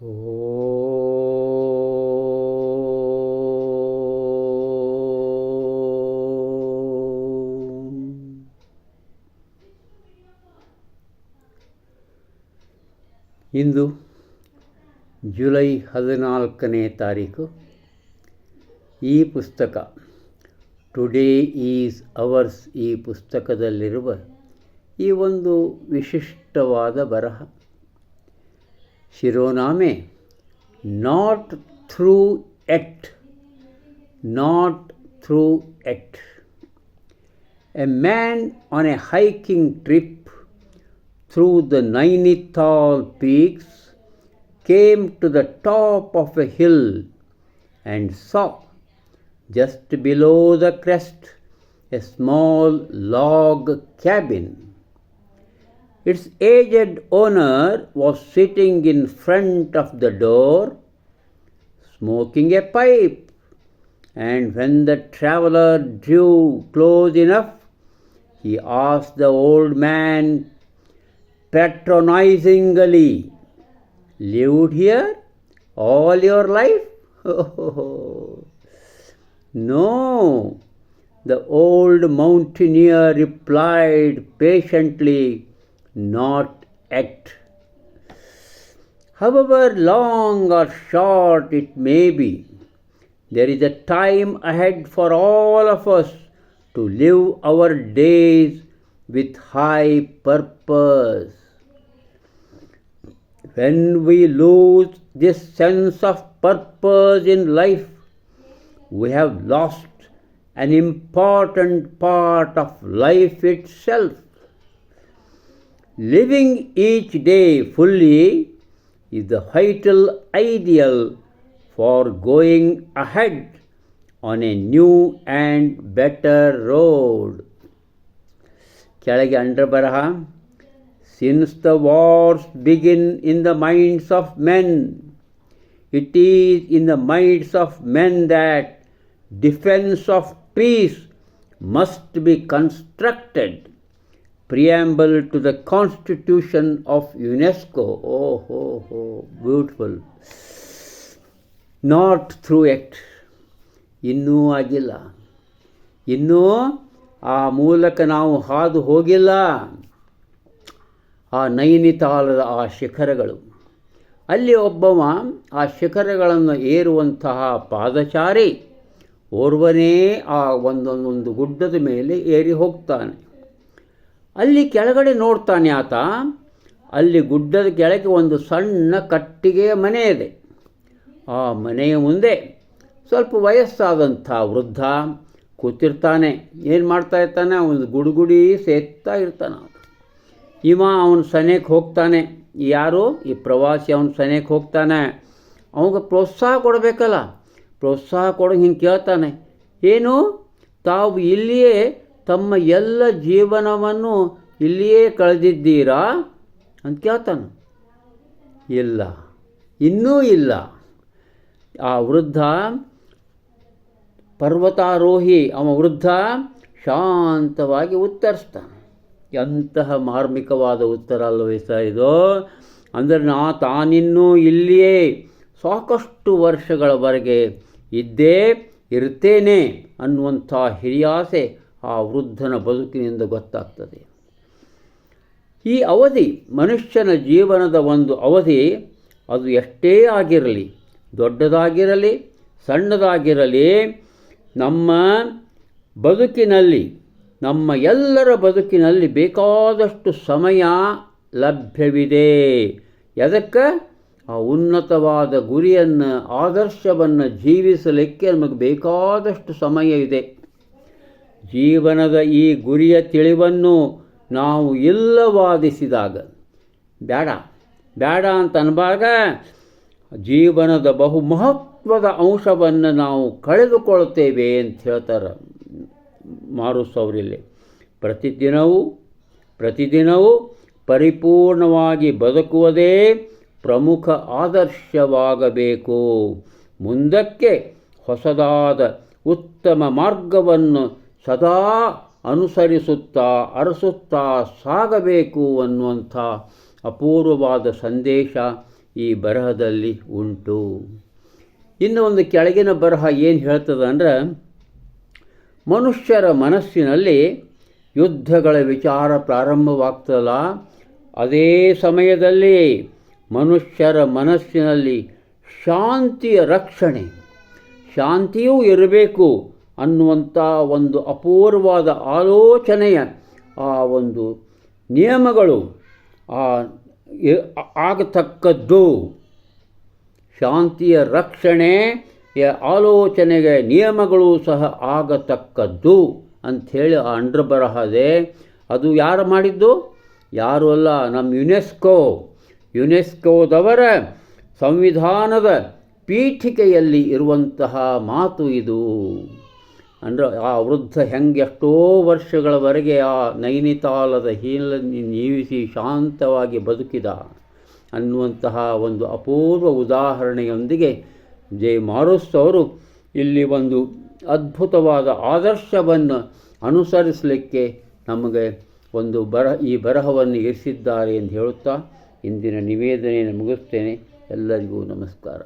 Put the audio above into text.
ಇಂದು July ಹದಿನಾಲ್ಕನೇ ತಾರೀಕು ಈ ಪುಸ್ತಕ ಟುಡೇ ಈಸ್ ಅವರ್ಸ್ ಈ ಪುಸ್ತಕದಲ್ಲಿರುವ ಈ ಒಂದು ವಿಶಿಷ್ಟವಾದ ಬರಹ শিরোনামে Not through act Not through act A man on a hiking trip through the Nainital peaks came to the top of a hill and saw just below the crest a small log cabin. Its aged owner was sitting in front of the door, smoking a pipe, and when the traveler drew close enough, he asked the old man patronizingly, Lived here all your life? no, the old mountaineer replied patiently, Not yet. However long or short it may be, there is a time ahead for all of us to live our days with high purpose. When we lose this sense of purpose in life, we have lost an important part of life itself. Living each day fully is the vital ideal for going ahead on a new and better road. ಕೆಳಗೆ under ಬರಹ since the wars begin in the minds of men it is in the minds of men that defence of peace must be constructed preamble to the constitution of UNESCO oh ho ho beautiful not through act ಇನ್ನೂ ಆಗಿಲ್ಲ. ಇನ್ನೂ ಆ ಮೂಲಕ ನಾವು ಹಾದು ಹೋಗಿಲ್ಲ. ಆ ನೈನಿತಾಲದ ಆ ಶಿಖರಗಳು. ಅಲ್ಲಿ ಒಬ್ಬವ ಆ ಶಿಖರಗಳನ್ನು ಏರುವಂತಹ ಪಾದಚಾರಿ ಓರ್ವನೇ ಆ ಒಂದೊಂದೊಂದು ಗುಡ್ಡದ ಮೇಲೆ ಏರಿ ಹೋಗ್ತಾನೆ. ಅಲ್ಲಿ ಕೆಳಗಡೆ ನೋಡ್ತಾನೆ ಆತ. ಅಲ್ಲಿ ಗುಡ್ಡದ ಕೆಳಗೆ ಒಂದು ಸಣ್ಣ ಕಟ್ಟಿಗೆಯ ಮನೆ ಇದೆ. ಆ ಮನೆಯ ಮುಂದೆ ಸ್ವಲ್ಪ ವಯಸ್ಸಾದಂಥ ವೃದ್ಧ ಕೂತಿರ್ತಾನೆ. ಏನು ಮಾಡ್ತಾ ಇರ್ತಾನೆ? ಅವನು ಗುಡುಗುಡಿ ಸೇತ್ತಾ ಇರ್ತಾನೆ ಇವ ಅವನು ಸನೇಕ್ಕೆ ಹೋಗ್ತಾನೆ. ಯಾರು? ಈ ಪ್ರವಾಸಿ ಅವನು ಸನೇಕ್ಕೆ ಹೋಗ್ತಾನೆ. ಅವಾಗ ಪ್ರೋತ್ಸಾಹ ಕೊಡಬೇಕಲ್ಲ. ಪ್ರೋತ್ಸಾಹ ಕೊಡೋ ಹಿಂಗೆ ಕೇಳ್ತಾನೆ. ಏನು? ತಾವು ಇಲ್ಲಿಯೇ ತಮ್ಮ ಎಲ್ಲ ಜೀವನವನ್ನು ಇಲ್ಲಿಯೇ ಕಳೆದಿದ್ದೀರಾ? ಅಂತ ಕೇಳ್ತಾನೆ. ಇಲ್ಲ. ಇನ್ನೂ ಇಲ್ಲ. ಆ ವೃದ್ಧ ಪರ್ವತಾರೋಹಿ, ಅವ ವೃದ್ಧ ಶಾಂತವಾಗಿ ಉತ್ತರಿಸ್ತಾನೆ. ಎಂತಹ ಮಾರ್ಮಿಕವಾದ ಉತ್ತರ ಅಲ್ಲವೇ ಸರ್ ಇದು ಅಂದರೆ ನಾ ತಾನಿನ್ನೂ ಇಲ್ಲಿಯೇ ಸಾಕಷ್ಟು ವರ್ಷಗಳವರೆಗೆ ಇದ್ದೇ ಇರ್ತೇನೆ ಅನ್ನುವಂಥ ಹಿರಿಯಾಸೆ ಆ ವೃದ್ಧನ ಬದುಕಿನಿಂದ ಗೊತ್ತಾಗ್ತದೆ. ಈ ಅವಧಿ ಮನುಷ್ಯನ ಜೀವನದ ಒಂದು ಅವಧಿ ಅದು ಎಷ್ಟೇ ಆಗಿರಲಿ, ದೊಡ್ಡದಾಗಿರಲಿ, ಸಣ್ಣದಾಗಿರಲಿ, ನಮ್ಮ ಬದುಕಿನಲ್ಲಿ, ನಮ್ಮ ಎಲ್ಲರ ಬದುಕಿನಲ್ಲಿ ಬೇಕಾದಷ್ಟು ಸಮಯ ಲಭ್ಯವಿದೆ. ಎದಕ್ಕೆ? ಆ ಉನ್ನತವಾದ ಗುರಿಯನ್ನು, ಆದರ್ಶವನ್ನು ಜೀವಿಸಲಿಕ್ಕೆ ನಮಗೆ ಬೇಕಾದಷ್ಟು ಸಮಯ ಇದೆ. ಜೀವನದ ಈ ಗುರಿಯ ತಿಳಿವನ್ನು ನಾವು ಇಲ್ಲವಾದಿಸಿದಾಗ ಬೇಡ ಬೇಡ ಅಂತ ಅನ್ಬಾಗ ಜೀವನದ ಬಹು ಮಹತ್ವದ ಅಂಶವನ್ನು ನಾವು ಕಳೆದುಕೊಳ್ತೇವೆ ಅಂತ ಹೇಳ್ತಾರೆ ಮಾರುಸವರಿಲ್ಲಿ ಪ್ರತಿದಿನವೂ ಪ್ರತಿದಿನವೂ ಪರಿಪೂರ್ಣವಾಗಿ ಬದುಕುವುದೇ ಪ್ರಮುಖ ಆದರ್ಶವಾಗಬೇಕು. ಮುಂದಕ್ಕೆ ಹೊಸದಾದ ಉತ್ತಮ ಮಾರ್ಗವನ್ನು ಸದಾ ಅನುಸರಿಸುತ್ತಾ ಅರಸುತ್ತಾ ಸಾಗಬೇಕು ಅನ್ನುವಂಥ ಅಪೂರ್ವವಾದ ಸಂದೇಶ ಈ ಬರಹದಲ್ಲಿ ಉಂಟು. ಇನ್ನು ಒಂದು ಕೆಳಗಿನ ಬರಹ ಏನು ಹೇಳ್ತದೆ ಅಂದರೆ, ಮನುಷ್ಯರ ಮನಸ್ಸಿನಲ್ಲಿ ಯುದ್ಧಗಳ ವಿಚಾರ ಪ್ರಾರಂಭವಾಗ್ತದಲ್ಲ. ಅದೇ ಸಮಯದಲ್ಲಿ ಮನುಷ್ಯರ ಮನಸ್ಸಿನಲ್ಲಿ ಶಾಂತಿಯ ರಕ್ಷಣೆ. ಶಾಂತಿಯೂ ಇರಬೇಕು ಅನ್ನುವಂಥ ಒಂದು ಅಪೂರ್ವವಾದ ಆಲೋಚನೆಯ ಆ ಒಂದು ನಿಯಮಗಳು ಆಗತಕ್ಕದ್ದು. ಶಾಂತಿಯ ರಕ್ಷಣೆ ಆಲೋಚನೆಗೆ ನಿಯಮಗಳು ಸಹ ಆಗತಕ್ಕದ್ದು ಅಂಥೇಳಿ ಆ ಅಂಡ್ರ ಬರಹದೆ ಅದು ಯಾರು ಮಾಡಿದ್ದು? ಯಾರು ಅಲ್ಲ, ನಮ್ಮ ಯುನೆಸ್ಕೋ. ಯುನೆಸ್ಕೋದವರ ಸಂವಿಧಾನದ ಪೀಠಿಕೆಯಲ್ಲಿ ಇರುವಂತಹ ಮಾತು ಇದು. ಅಂದ್ರೆ ಆ ವೃದ್ಧ ಹೆಂಗೆ ಎಷ್ಟೋ ವರ್ಷಗಳವರೆಗೆ ಆ ನೈನಿತಾಲದ ಹೀನಲ್ಲಿ ನೀವಿಸಿ ಶಾಂತವಾಗಿ ಬದುಕಿದ ಅನ್ನುವಂತಹ ಒಂದು ಅಪೂರ್ವ ಉದಾಹರಣೆಯೊಂದಿಗೆ ಜೆ ಮಾರುಸ್ ಅವರು ಇಲ್ಲಿ ಒಂದು ಅದ್ಭುತವಾದ ಆದರ್ಶವನ್ನು ಅನುಸರಿಸಲಿಕ್ಕೆ ನಮಗೆ ಒಂದು ಬರ ಈ ಬರಹವನ್ನು ಇರಿಸಿದ್ದಾರೆ ಎಂದು ಹೇಳುತ್ತಾ ಇಂದಿನ ನಿವೇದನೆಯನ್ನು ಮುಗಿಸ್ತೇನೆ. ಎಲ್ಲರಿಗೂ ನಮಸ್ಕಾರ.